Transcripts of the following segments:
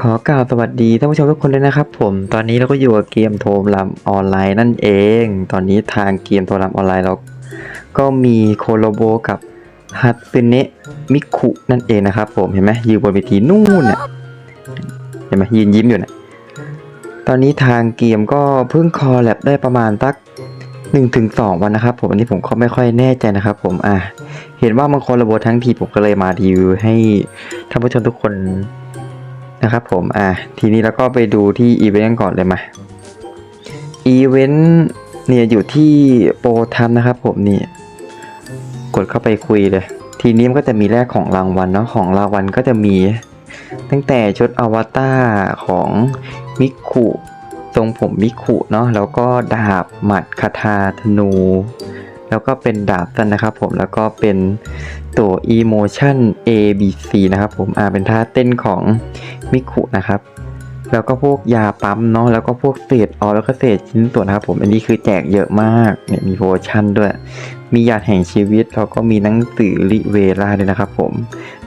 ขอกล่าวสวัสดีท่านผู้ชมทุกคนด้วยนะครับผมตอนนี้เราก็อยู่กับเกมโทรลำออนไลน์นั่นเอง ตอนนี้ทางเกมโทรลำออนไลน์เราก็มีโคโลโบกับฮัตสึเนะมิคุนั่นเองนะครับผมเห็นไหมยืนบนเวทีนู่นน่ะเห็นไหมยืนยิ้มอยู่น่ะตอนนี้ทางเกมก็เพิ่งคอแลบได้ประมาณสักหนึ่งถึงสองวันนะครับผมอันนี้ผมก็ไม่ค่อยแน่ใจนะครับผมอะเห็นว่ามันโคโลโบทั้งทีผมก็เลยมารีวิวให้ท่านผู้ชมทุกคน นะครับผม อะทีนี้เราก็ไปดูที่อีเวนต์ก่อนเลยมา อีเวนต์เนี่ยอยู่ที่โปรทัมนะครับผมนี่ กดเข้าไปคุยเลย ทีนี้มันก็จะมีแรกของรางวัลเนาะ ของรางวัลก็จะมี ตั้งแต่ชุดอวตารของมิคุทรงผมมิคุเนาะ แล้วก็ดาบหมัดคาถาธนู แล้วก็เป็นดาบสั้นนะครับผม แล้วก็เป็นตัว emotion A B C นะครับผม อ่า เป็นท่าเต้นของ มิคุนะครับ แล้วก็พวกยาปั๊มเนาะแล้วก็พวกเศษออแล้วก็เศษชิ้นส่วนนะครับ ผมอันนี้คือแจกเยอะมากเนี่ยมีโปรโมชั่นด้วย มียาแห่งชีวิตแล้วก็มีหนังสือลิเวราด้วยนะครับผม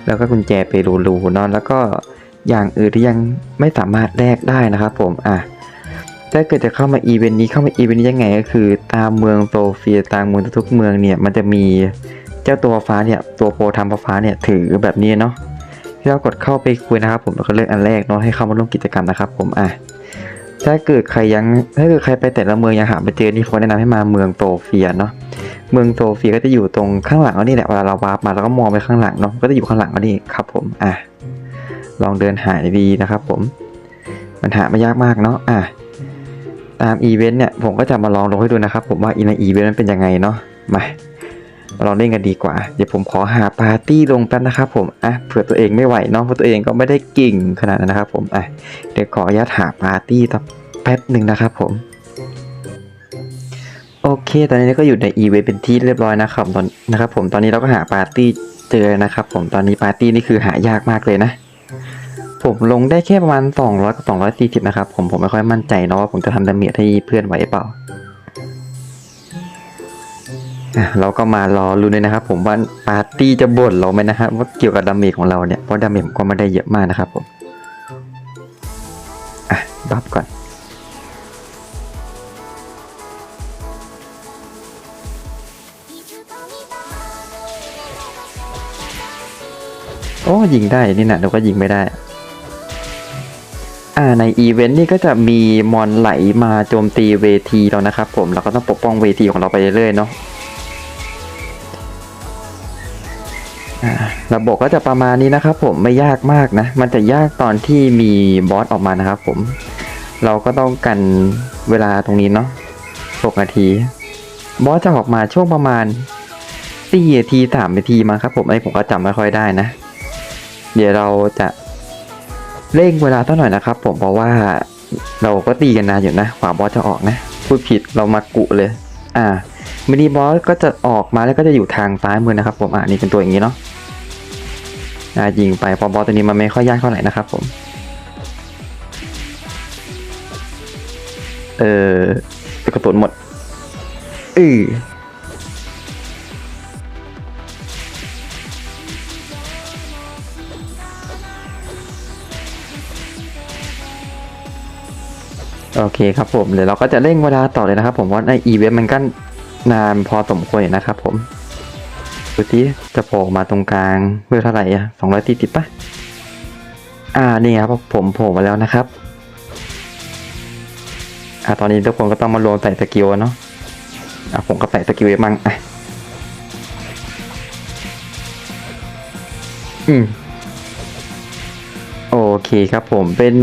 แล้วก็กุญแจเปรูลูเนาะแล้วก็อย่างอื่นที่ยังไม่สามารถแลกได้นะครับผมอะถ้าเกิดจะเข้ามาอีเวนต์นี้เข้ามาอีเวนต์นี้ยังไงก็คือตามเมืองโซเฟียตามเมืองทุกเมืองเนี่ยมันจะมีเจ้าตัวฟ้าเนี่ยตัวโปรทำฟ้าเนี่ยถือแบบนี้เนาะ ที่เรากดเข้าไปคุยนะครับ ผมแล้วก็เลือกอันแรกเนาะให้เข้ามาร่วมกิจกรรมนะครับ ผมอะถ้าเกิดใครยังถ้าเกิดใครไปแต่ละเมืองยังหาไม่เจอนี่ผมแนะนำให้มาเมืองโซเฟียเนาะเมืองโซเฟียก็จะอยู่ตรงข้างหลังเรานี่แหละเวลาเราวาร์ปมาเราก็มองไปข้างหลังเนาะก็จะอยู่ข้างหลังเรานี่ครับ ผมอะลองเดินหาดีนะครับ ผม มันหาไม่ยากมากเนาะอะตามอีเวนต์เนี่ยผมก็จะมาลองลงให้ดูนะครับ ผมว่าอีในอีเวนต์มันเป็นยังไงเนาะมา มาเล่นกันดีกว่า เดี๋ยวผมขอหาปาร์ตี้ลงแป๊บนะครับผม อะ เผื่อตัวเองไม่ไหวเนาะ เพราะตัวเองก็ไม่ได้เก่งขนาดนั้นนะครับผม อะ เดี๋ยวขออนุญาตหาปาร์ตี้ต่อแป๊บหนึ่งนะครับผม โอเค ตอนนี้ก็อยู่ในอีเวนต์เป็นที่เรียบร้อยนะครับตอนนะครับผม ตอนนี้เราก็หาปาร์ตี้เจอนะครับผม ตอนนี้ปาร์ตี้นี่คือหายากมากเลยนะ ผมลงได้แค่ประมาณ200กับ240นะครับผม ผมไม่ค่อยมั่นใจเนาะว่าผมจะทำดาเมจให้เพื่อนไหวเปล่า เราก็มารอรุ้เลยนะครับ ผมว่าปาร์ตี้จะบ่นเราไหมนะครับว่าเกี่ยวกับดาเมจของเราเนี่ยเพราะดาเมจผมก็ไม่ได้เยอะมากนะครับผมอะบัฟก่อนโอ้ยิงได้นี่นะเราก็ยิงไม่ได้ อ่าในอีเวนต์นี่ก็จะมีมอนไหลมาโจมตีเวทีเรานะครับผมเราก็ต้องปกป้องเวทีของเราไปเรื่อยๆเนาะ ระบบก็จะประมาณนี้นะครับผมไม่ยากมากนะ มันจะยากตอนที่มีบอสออกมานะครับผม เราก็ต้องกันเวลาตรงนี้เนาะ6นาที บอสจะออกมาช่วงประมาณ4นาที3นาทีมาครับผมไอ้ผมก็จำไม่ค่อยได้นะ เดี๋ยวเราจะเร่งเวลาตั้งหน่อยนะครับ ผมเพราะว่าเราก็ตีกันนานอยู่นะกว่าบอสจะออกนะพูดผิดเรามากุเลย อ่ามินิบอสก็จะออกมาแล้วก็จะอยู่ทางซ้ายมือนะครับ ผมอ่านี่เป็นตัวอย่างนี้เนาะ ยิงไปพอบอสตัวนี้มันไม่ค่อยยากเท่าไหร่นะครับผม เออกระสุนหมดอือโอเคครับผม เดี๋ยวเราก็จะเร่งเวลาต่อเลยนะครับผมว่าในอีเวนต์มันก็นานพอสมควรนะครับผม ดูที่จะโผล่มาตรงกลางเพื่อเท่าไหร่อะสองร้อยสี่สิบปะอ่านี่ครับผมโผล่มาแล้วนะครับ อ่าตอนนี้ทุกคนก็ต้องมารวมใส่สกิลเนาะอะผมก็ใส่สกิลไปมั่งอะอืมโอเคครับผมเป็น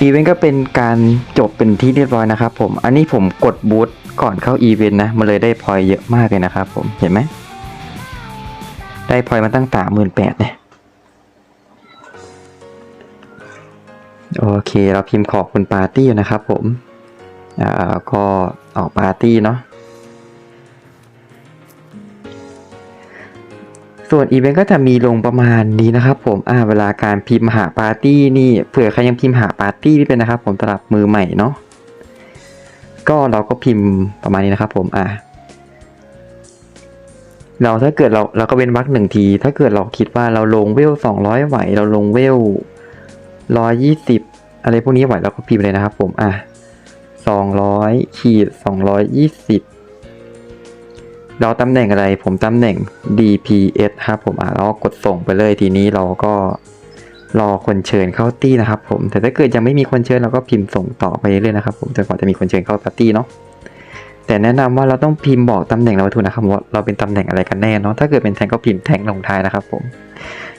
อีเวนต์ก็เป็นการจบเป็นที่เรียบร้อยนะครับผม อันนี้ผมกดบูทก่อนเข้าอีเวนต์นะ มันเลยได้พอยเยอะมากเลยนะครับผม เห็นไหม ได้พลอยมาตั้งแต่หมื่นแปดเนี่ยโอเค เราพิมพ์ขอบคุณปาร์ตี้นะครับผมอ่าก็ออกปาร์ตี้เนาะส่วนอีเวนต์ก็จะมีลงประมาณนี้นะครับผม อ่า เวลาการพิมพ์หาปาร์ตี้นี่เผื่อใครยังพิมพ์หาปาร์ตี้ไม่เป็นนะครับ ผมสำหรับมือใหม่เนาะ ก็เราก็พิมพ์ประมาณนี้นะครับผม อ่า เราถ้าเกิดเราเราก็เว้นวรรคหนึ่งที ถ้าเกิดเราคิดว่าเราลงเวลสองร้อยไหว เราลงเวลร้อยยี่สิบอะไรพวกนี้ไหวแล้วก็พิมพ์เลยนะครับผมอะสองร้อยขีดสองร้อยยี่สิบเราตำแหน่งอะไรผมตำแหน่ง DPS ครับผมอะแล้วก็กดส่งไปเลยทีนี้เราก็รอคนเชิญเข้าตี้นะครับผม แต่ถ้าเกิดยังไม่มีคนเชิญเราก็พิมพ์ส่งต่อไปเรื่อยๆนะครับผมจนกว่าจะมีคนเชิญเข้าปาร์ตี้เนาะ แต่แนะนำว่าเราต้องพิมพ์บอกตำแหน่งเราไว้ถูกนะครับว่าเราเป็นตำแหน่งอะไรกันแน่เนาะถ้าเกิดเป็นแทงก็พิมพ์แทงลงท้ายนะครับผม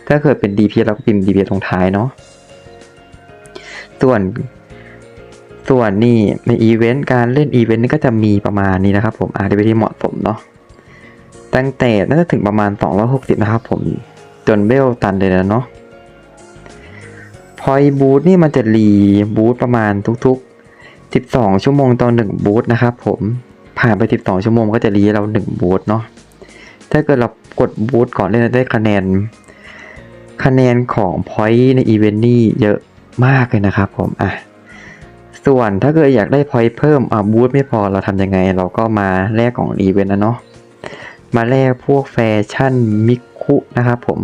ถ้าเกิดเป็น DPS เราก็พิมพ์ DPS ตรงท้ายเนาะส่วนส่วนนี่ในอีเวนต์การเล่นอีเวนต์นี่ก็จะมีประมาณนี้นะครับผมอาจจะเป็นที่เหมาะสมเนาะตั้งแต่น่าจะถึงประมาณ 260 นะครับผมจนเบลตันเลยนะเนาะพอยบูทนี่มันจะรีบูทประมาณทุกๆ 12 ชั่วโมงต่อ1บูทนะครับผม ผ่านไป 12 ชั่วโมงก็จะรีให้เรา 1 บูทเนาะ ถ้าเกิดเรากดบูทก่อนเล่นได้คะแนน คะแนนของพอยต์ในอีเวนต์นี่เยอะมากเลยนะครับผม อะ ส่วนถ้าเกิดอยากได้พอยต์เพิ่ม อะบูทไม่พอเราทำยังไง เราก็มาแลกของอีเวนต์นะเนาะ มาแลกพวกแฟชั่นมิคุนะครับผม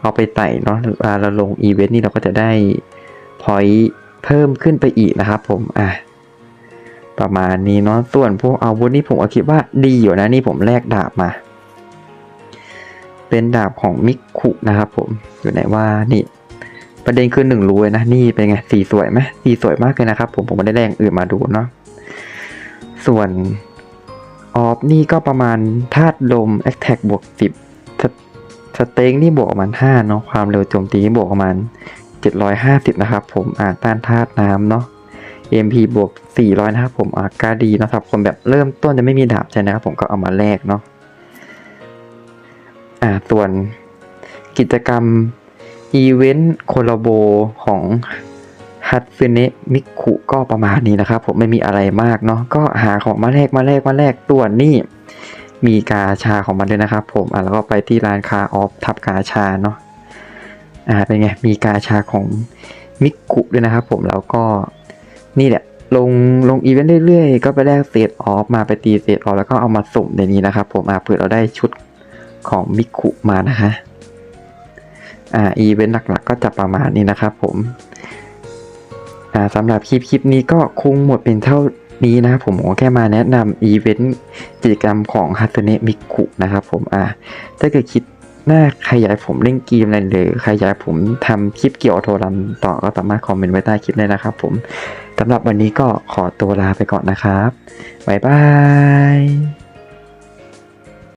เอาไปไต่เนาะเวลาเราลงอีเวนต์นี่เราก็จะได้พอยต์เพิ่มขึ้นไปอีกนะครับผม อะ ประมาณนี้เนาะส่วนพวกอาวุธนี่ผมคิดว่าดีอยู่นะนี่ผมแลกดาบมา เป็นดาบของมิคุนะครับผมอยู่ไหนว่านี่ ประเด็นคือหนึ่งรูเลยนะนี่เป็นไงสีสวยไหมสีสวยมากเลยนะครับ ผมผมไม่ได้แรงอื่นมาดูเนาะส่วนออฟนี่ก็ประมาณธาตุลมแอคแท็กบวกสิบสเต็งนี่บวกประมาณห้าเนาะความเร็วโจมตีบวกประมาณเจ็ดร้อยห้าสิบนะครับ ผมอ่าต้านธาตุน้ำเนาะ MP บวกสี่ร้อยนะครับผมอากาดีนะครับคนแบบเริ่มต้นจะไม่มีดาบใช่นะครับผมก็เอามาแลกเนาะอ่าส่วนกิจกรรมอีเวนต์โคลาโบของฮัตซึเนะมิคุก็ประมาณนี้นะครับ ผมไม่มีอะไรมากเนาะก็หาของมาแลกมาแลกมาแลกตัวนี่มีกาชาของมันด้วยนะครับ ผมอะแล้วก็ไปที่ร้านคาออฟทับกาชาเนาะอ่าเป็นไงมีกาชาของมิคุด้วยนะครับ ผมแล้วก็ นี่แหละ ลงลงอีเวนต์เรื่อยๆ ก็ไปแลกเศษออฟมาไปตีเศษออฟแล้วก็เอามาสุ่มในนี้นะครับ ผมอะเผื่อเราได้ชุดของมิคุมานะฮะอ่าอีเวนต์หลักๆ ก็จะประมาณนี้นะครับผมอ่าสำหรับคลิปคลิปนี้ก็คงหมดเป็นเท่านี้นะครับผมผมก็แค่มาแนะนำอีเวนต์กิจกรรมของฮัตเนมิคุนะครับผมอ่าถ้าเกิดคิด หน้าใครอยากผมเล่นเกมอะไรหรือใครอยากผมทำคลิปเกี่ยวกับโทรลันต่อก็สามารถคอมเมนต์ไว้ใต้คลิปได้นะครับผมสำหรับวันนี้ก็ขอตัวลาไปก่อนนะครับบ๊ายบาย